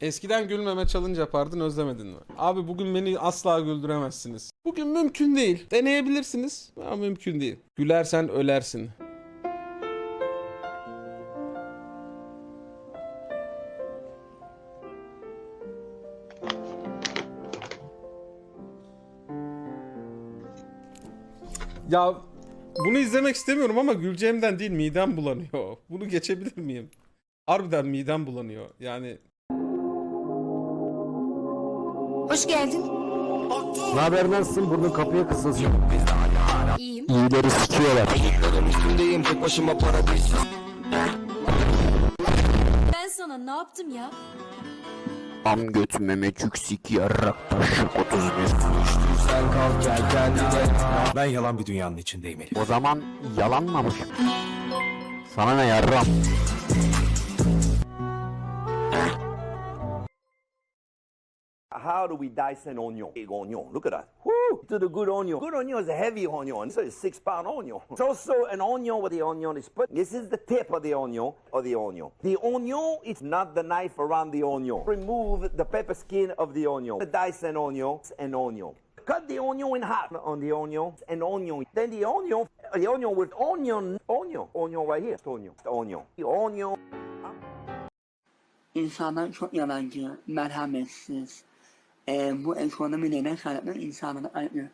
Eskiden gülmeme challenge yapardın özlemedin mi? Abi bugün beni asla güldüremezsiniz. Bugün mümkün değil. Deneyebilirsiniz ama mümkün değil. Gülersen ölersin. Ya bunu izlemek istemiyorum ama güleceğimden değil midem bulanıyor. Bunu geçebilir miyim? Harbiden midem bulanıyor. Yani Hoş geldin. Ne haber nasılsın? Burnun kapıya kısılsın. İyiyim. İyileri sikiyorlar. Üstündeyim tek başıma paradis Ben sana ne yaptım ya? Am göt memecük sik yarrak taşık 31. Sen kalk gel kendine Ben yalan bir dünyanın içindeyim Elif. O zaman yalanmamış. Sana ne yarram? How do we dice an onion? Big onion. Look at that. Woo! To the good onion. Good onion is a heavy onion. Is a six pound onion. It's also an onion where the onion is put. This is the tip of the onion or the onion. The onion is not the knife around the onion. Remove the pepper skin of the onion. Dice an onion. It's An onion. Cut the onion in half on the onion. An onion. Then the onion. The onion with onion. Onion. Onion right here. Onion. Onion. The onion. İnsanlar çok yalancı, merhametsiz. Ee, bu ekonomi neden kaynaklı insanları ayıplıyor.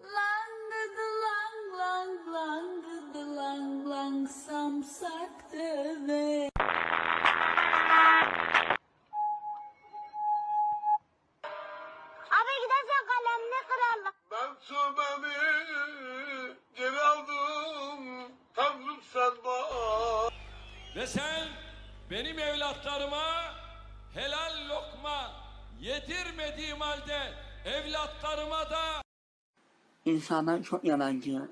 Langıdı lang lang langıdı lang lang samsak deve. Halde evlatlarıma da İnsanlar çok yalancı.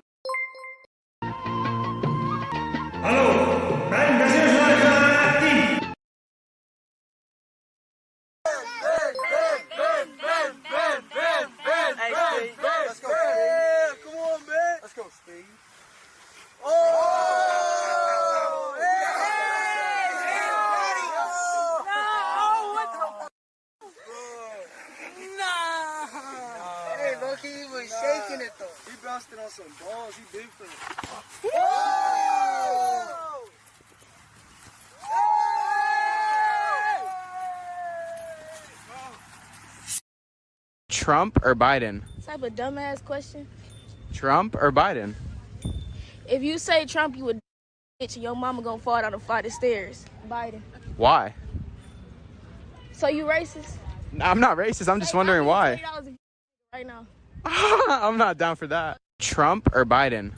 Let's some balls. He big for it. Trump or Biden? Type of dumbass question. Trump or Biden? If you say Trump, you would bitch, and your mama gonna fall down a flight of stairs. Biden. Why? So you racist? I'm not racist. I'm just wondering why. Right now. I'm not down for that. Trump or Biden?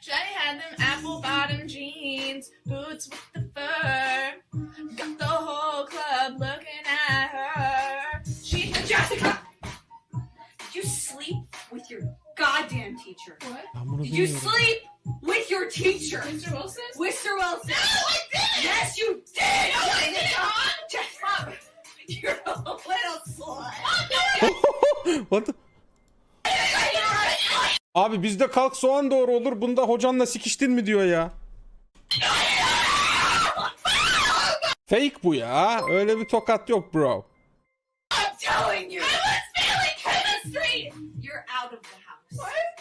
Jenny had them apple bottom jeans, boots with the fur. Got the whole club looking at her. She Jessica! Did you sleep with your goddamn teacher? What? Did you sleep with your teacher? Mr. Wilson? Mr. Wilson. No, I didn't! Yes, you did! No, I didn't! Jessica! You're a little slut. Oh, what the- Abi bizde kalk soğan doğru olur. Bunda hocanla sikiştin mi diyor ya. Fake bu ya. Öyle bir tokat yok bro. I'm telling you. I was failing chemistry. You're out of the house. What?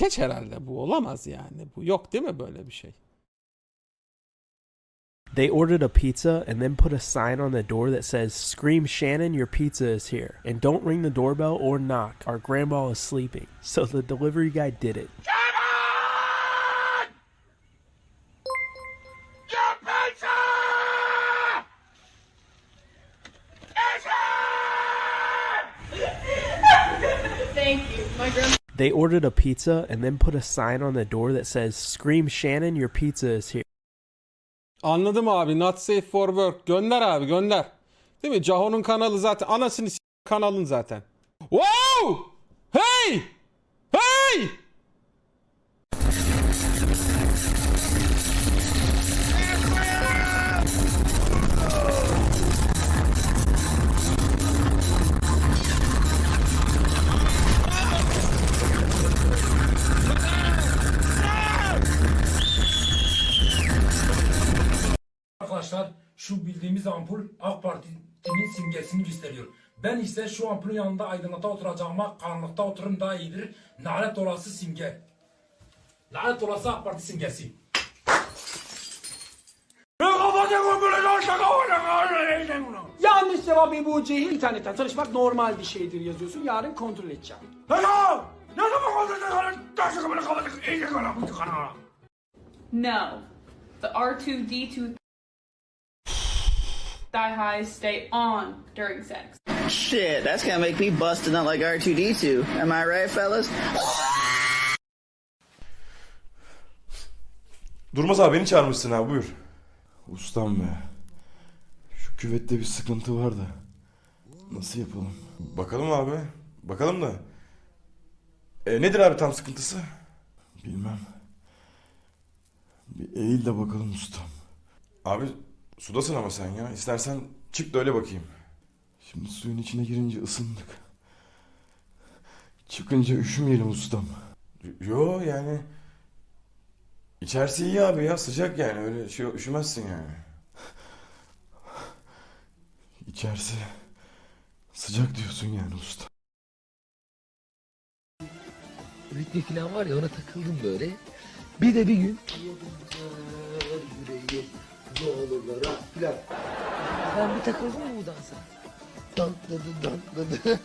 Bu skeç herhalde. Bu olamaz yani. Bu yok değil mi böyle bir şey? They ordered a pizza and then put a sign on the door that says, Scream Shannon, your pizza is here. And don't ring the doorbell or knock. Our grandma is sleeping. So the delivery guy did it. Shannon! Your pizza! Thank you. My grandma. They ordered a pizza and then put a sign on the door that says, Scream Shannon, your pizza is here. Anladım abi. Not safe for work. Gönder abi gönder. Değil mi? Caho'nun kanalı zaten. Anasını s- kanalın zaten. Wow! Hey! Hey! Bildiğimiz ampul AK Parti'nin simgesini gösteriyor. Ben ise şu ampulün yanında aydınlıkta oturacağıma karanlıkta otururum daha iyidir. Lanet olası simge. Lanet olası AK Parti simgesi. Yanlış cevabı bu cehil internetten çalışmak normal bir şeydir yazıyorsun. Yarın kontrol edeceğim. No. The R2D2 thigh highs stay on during sex. Shit, that's gonna make me busted up like R2D2. Am I right, fellas? Durmaz abi beni çağırmışsın abi buyur. Ustam be. Şu küvette bir sıkıntı var da. Nasıl yapalım? Bakalım abi. Bakalım da. E, nedir abi tam sıkıntısı? Bilmem. Bir eğil de bakalım ustam. Abi sudasın ama sen ya. İstersen çık da öyle bakayım. Şimdi suyun içine girince ısındık. Çıkınca üşümeyelim ustam. Yo yani... İçerisi iyi abi ya sıcak yani öyle şey üşümezsin yani. İçerisi sıcak diyorsun yani usta. ritmi falan var ya ona takıldım böyle. Bir de bir gün yollara filan. Ben bir takıldım mı bu dansa? Dansladı dansladı.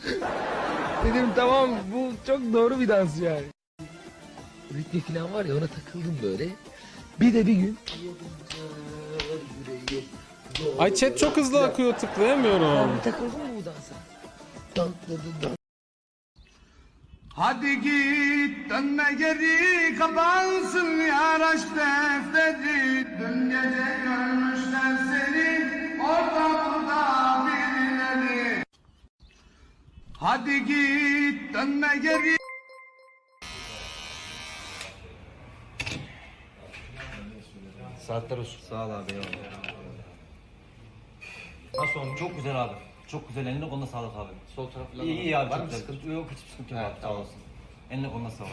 Dedim tamam bu çok doğru bir dans yani. Ritmi falan var ya ona takıldım böyle. Bir de bir gün Ay chat çok hızlı akıyor Ben tıklayamıyorum. bir takıldım mı bu dansa? Dansladı dansladı. Hadi git dönme geri kapansın yar aşk defteri Dün gece görmüşler seni orada burada birileri Hadi git dönme geri Saatler olsun. Sağ ol abi. Nasıl olmuş? Çok güzel abi. Çok güzel. Eline koluna sağlık abi. Sol taraf falan İyi, iyi abi. Var mı sıkıntı? Yok hiçbir sıkıntı yok abi. Sağ olasın. Eline koluna sağlık.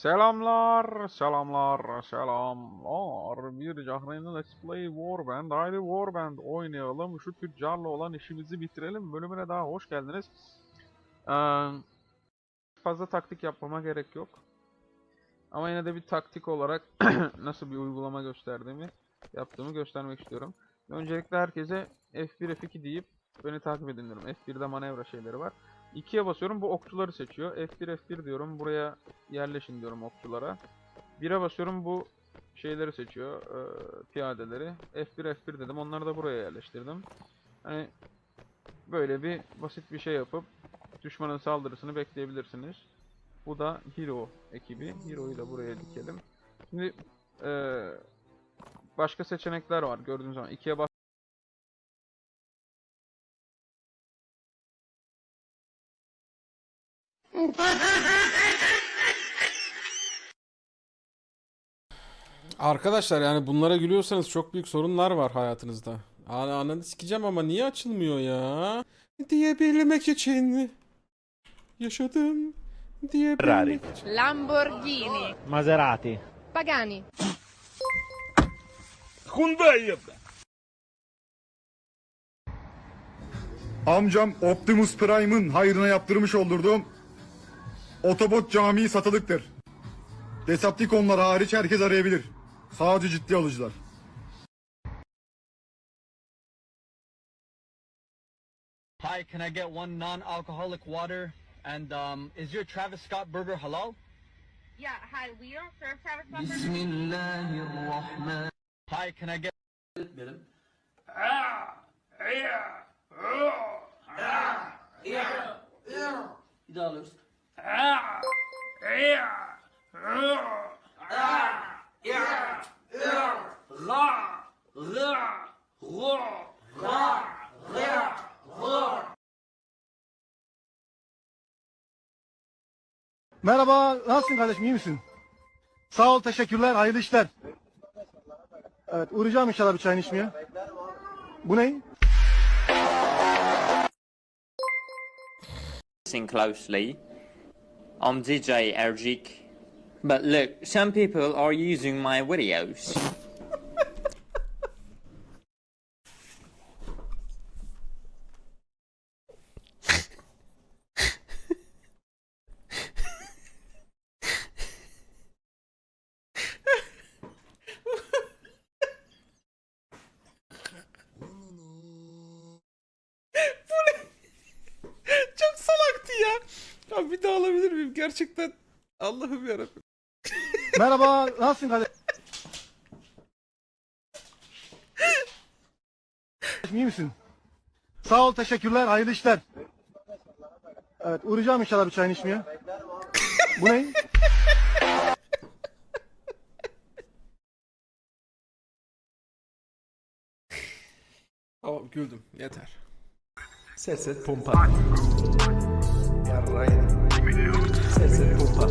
Selamlar, selamlar, selamlar. Bir Cahreyn'in Let's Play Warband, haydi Warband oynayalım. Şu tüccarla olan işimizi bitirelim. Bölümüne daha hoş geldiniz. Ee, fazla taktik yapmama gerek yok. Ama yine de bir taktik olarak nasıl bir uygulama gösterdiğimi, yaptığımı göstermek istiyorum. Öncelikle herkese F1, F2 deyip beni takip edin diyorum. F1'de manevra şeyleri var. 2'ye basıyorum bu okçuları seçiyor. F1 F1 diyorum buraya yerleşin diyorum okçulara. 1'e basıyorum bu şeyleri seçiyor e, piyadeleri. F1 F1 dedim onları da buraya yerleştirdim. Hani böyle bir basit bir şey yapıp düşmanın saldırısını bekleyebilirsiniz. Bu da Hero ekibi. Hero'yu da buraya dikelim. Şimdi e, başka seçenekler var gördüğünüz zaman. 2'ye Arkadaşlar yani bunlara gülüyorsanız çok büyük sorunlar var hayatınızda. Ana ananı sikeceğim ama niye açılmıyor ya? Diyebilmek için yaşadım diyebilmek için. Lamborghini. Maserati. Pagani. Hyundai Amcam Optimus Prime'ın hayrına yaptırmış olduğum Otobot Camii satılıktır. Decepticonlar hariç herkes arayabilir. Sadece ciddi alıcılar. Hi, can I get one non-alcoholic water? And um, is your Travis Scott burger halal? Yeah, hi, we don't serve Travis Scott burgers. Bismillahirrahmanirrahim. Hi, can I get... Bir daha alıyoruz. Merhaba, nasılsın kardeşim, iyi misin? Sağ ol, teşekkürler, hayırlı işler. Evet, uğrayacağım inşallah bir çayını içmeye. Bu ne? Listen closely. I'm DJ Ergic. But look, some people are using my videos. Gerçekten Allah'ım yarabbim. Merhaba, nasılsın kardeşim? İyi misin? Sağ ol, teşekkürler, hayırlı işler. Evet, uğrayacağım inşallah bir çayını içmeye. Bu ne? Tamam güldüm yeter. Ses et pompa. Yarrayın. Ses et pompa.